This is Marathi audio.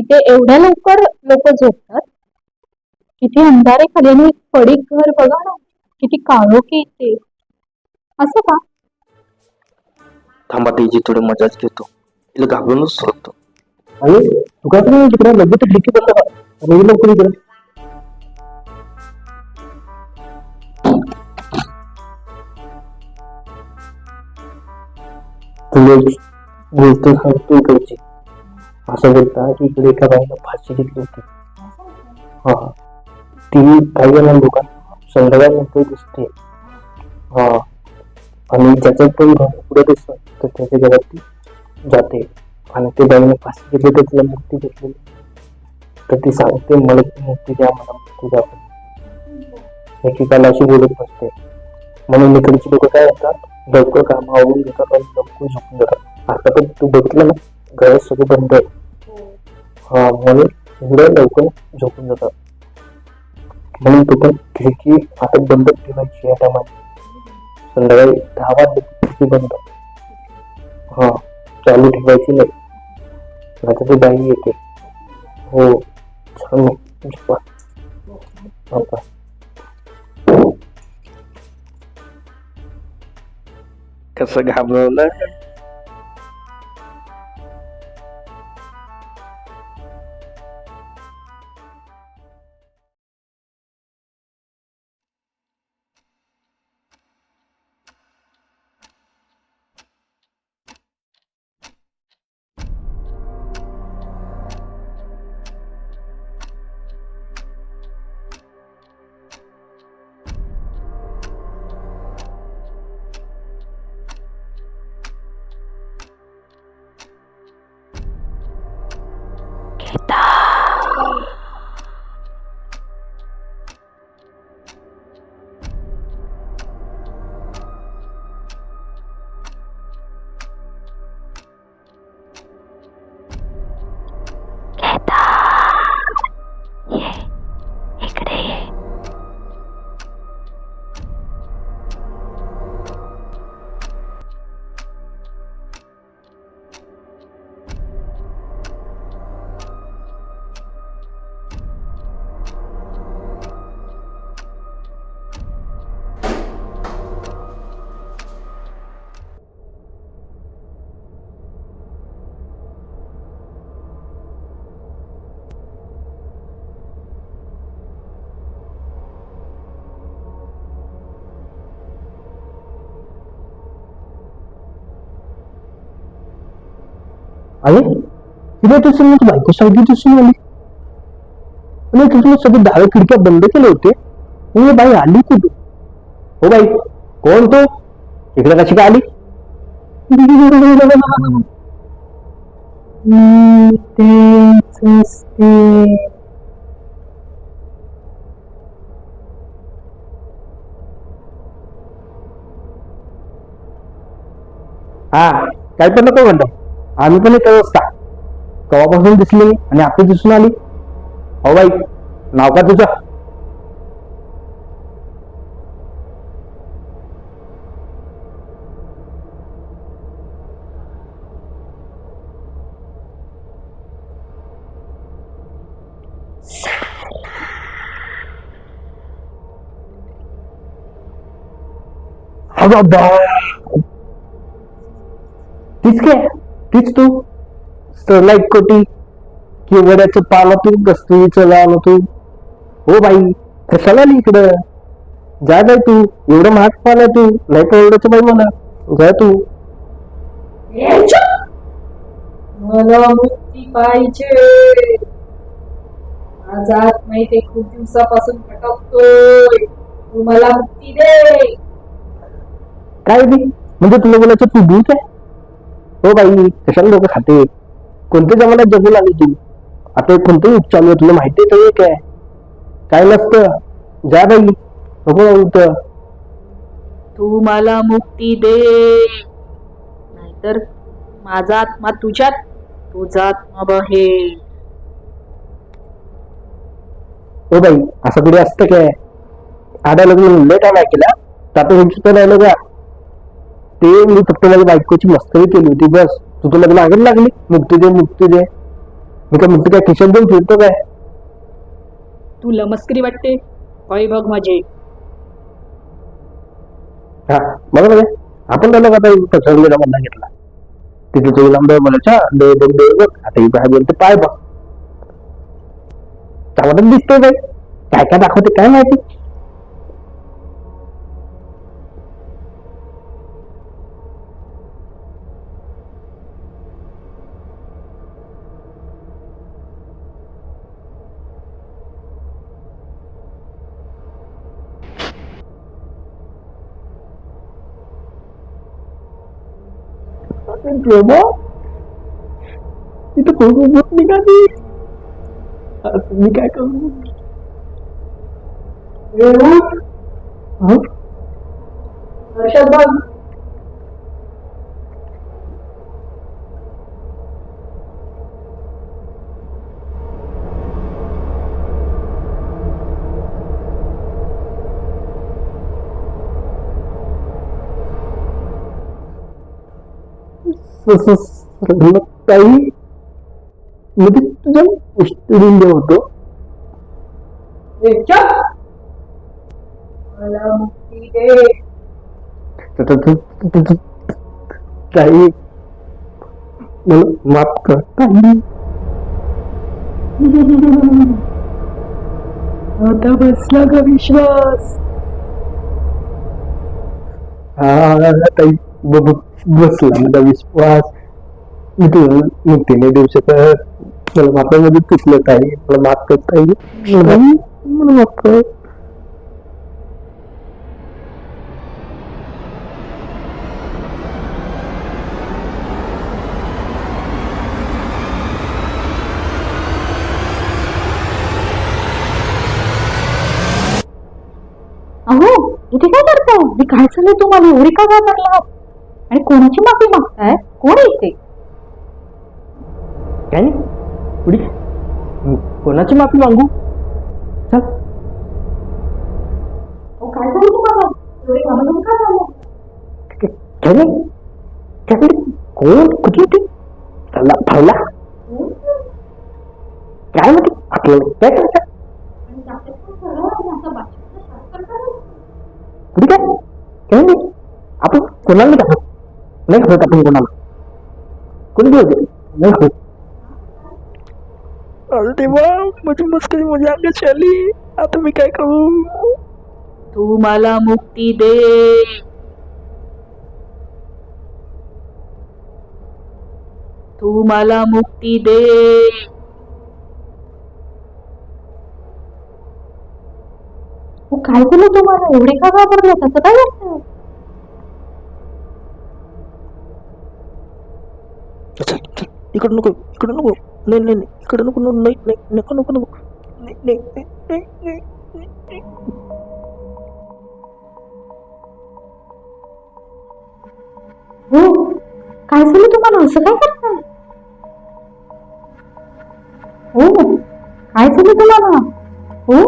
तिथे एवढ्या लवकर लोक झोपतात? किती अंधारे खाली पडीक घर बघा ना. किती काळोखी येते असं का? थांबा तेजी थोडी मजाच घेतो. तिला घाबरूनच सोडतो. अरे तू काय तुम्ही तिकडे लगेच खिडकी बंद कर ये लवकर इकडे. तुला गोष्ट सांगतो इकडची असं बोलता की इकडे एका बाईला फाशी घेतली होती. हा. ती काही जणांना लोकांना संध्याकाळनंतर दिसते हा. आणि ज्याचं पण घर पुढे दिसत तर त्याच्या घरात ती जाते. आणि ते बाईने फाशी घेतली तर तिला मुक्ती घेतलेली तर ती सांगते मला मुक्ती द्या मला मुक्ती द्या. एकेकाला अशी बोलत बसते. म्हणून इकडची लोक काय करतात लवकर कामावरून घेतात आणि लवकर झोपून जातात. आता पण तू बघितलं ना गॅस सगळं बंद आहे. म्हणून एवढं लवकर झोपून जातात. म्हणून तू खिडकी आता बंद ठेवायची या टायमाने संध्याकाळी दहा वाजले खिडकी बंद. हा चालू ठेवायची नाही. नाहीतर ती बाई येते. हो छान झोपा. झोपा कसं घाबरवलं? अरे तिथे तुझी मग बायको सारखी दिसून आली आणि तुझं सगळे डावे खिडक्या बंद केले होते म्हणजे बाई आली कुठे हो बाई कोण तो इकडे कशी काय आली हा काय पण नको म्हणतो आम्ही पण येतो असता कवापासून दिसली आणि आपली दिसून आली? हो बाई नाव का तुझं? अगं तीच काय तीच तू? स्टरलाइट कोटी. केवड्याचं पाला तू कस्तुरीचं लावलं तू हो बाई कशाला आली इकडं? जा बाई तू एवढं महाग पाला तू. नाही परवडायचं बाई मला जा तू. मला मुक्ती पाहिजे. माझा इथे खूप दिवसापासून भटकतोय तू मला मुक्ती दे. काय बी? म्हणजे तुला बोलायचं तू भूत आहे? हो बाई कशाला लोक खाते? कोणत्या जमान्यात जगू लागली तू? आता कोणतं चालू आहे तुला माहिती आहे तर काय काय नसतं. जा बाई नको उलट तू मला मुक्ती दे. नाहीतर माझा आत्मा तुझ्यात तुझा आत्मा बाहेर हो बाई असं कुठे असतं काय? आधा लग्न लेट आला केला तातो ह्यांची राहिलं का ते मी फक्त माझ्या बायकोची मस्करी केली होती बस. तू तुला लग्न आगत लागली. मुक्ती दे मुक्ती दे. मी काय म्हणतो काय खिशात घेऊन फिरतो काय? तुला मस्करी वाटते? पाय बघ माझे. हा बघा बघा आपण त्याला आता ठरलेला मधला घेतला. तिथे तो लांब म्हणायचा डे बघ डे बघ. आता ही बाय बोलते पाय बघ. चांगलं दिसतोय काय काय काय दाखवते काय माहिती? प्रेमा इथं खूप होत निघाली आता मी काय करू हं? स- स- स- मग काही. मध्ये तुझ्या उष्टलिंग होतो. मला माफ कर. ताई आता बसला का विश्वास? हा ताई. बसला माझा विश्वास मी तुला मुक्तीने देऊ शकत मला माफामध्ये चुकलं ताई मला माफ कर ताई मला माफ कर. अहो इथे काय करताय? मी काय झालं तुम्हाला एवढी का घाबरला आणि कोणाची माफी मागताय? कोण येते काय नाही. पुढे. कोणाची माफी मागू? चल. काय झालं तुम्हाला? एवढी घाबरून का झालं काय नाही काय नाही. कोण? कुठे होते चला फावला. काय म्हणते आपल्याला काय करायचं? कुठे काय? काय नाही. आपण कोणाला नाही नाही खरत आपण कोणाला. कोणी होते? नाही खरत अरे देवा माझी मस्करी माझ्या अंगाची आली. आता मी काय करू? तू मला मुक्ती दे. तू मला मुक्ती दे. काय झालं तुम्हाला? एवढे का घाबरले? तसं काय वाटतं चल इकडं नको इकडं नको नाही नाही नाही इकडं नको नको नाही नाही नको नको नको नाही नाही नाही नाही नाही नाही, नाही हो काय झालं तुम्हाला? असं काय करताय हो काय झालं तुम्हाला? हो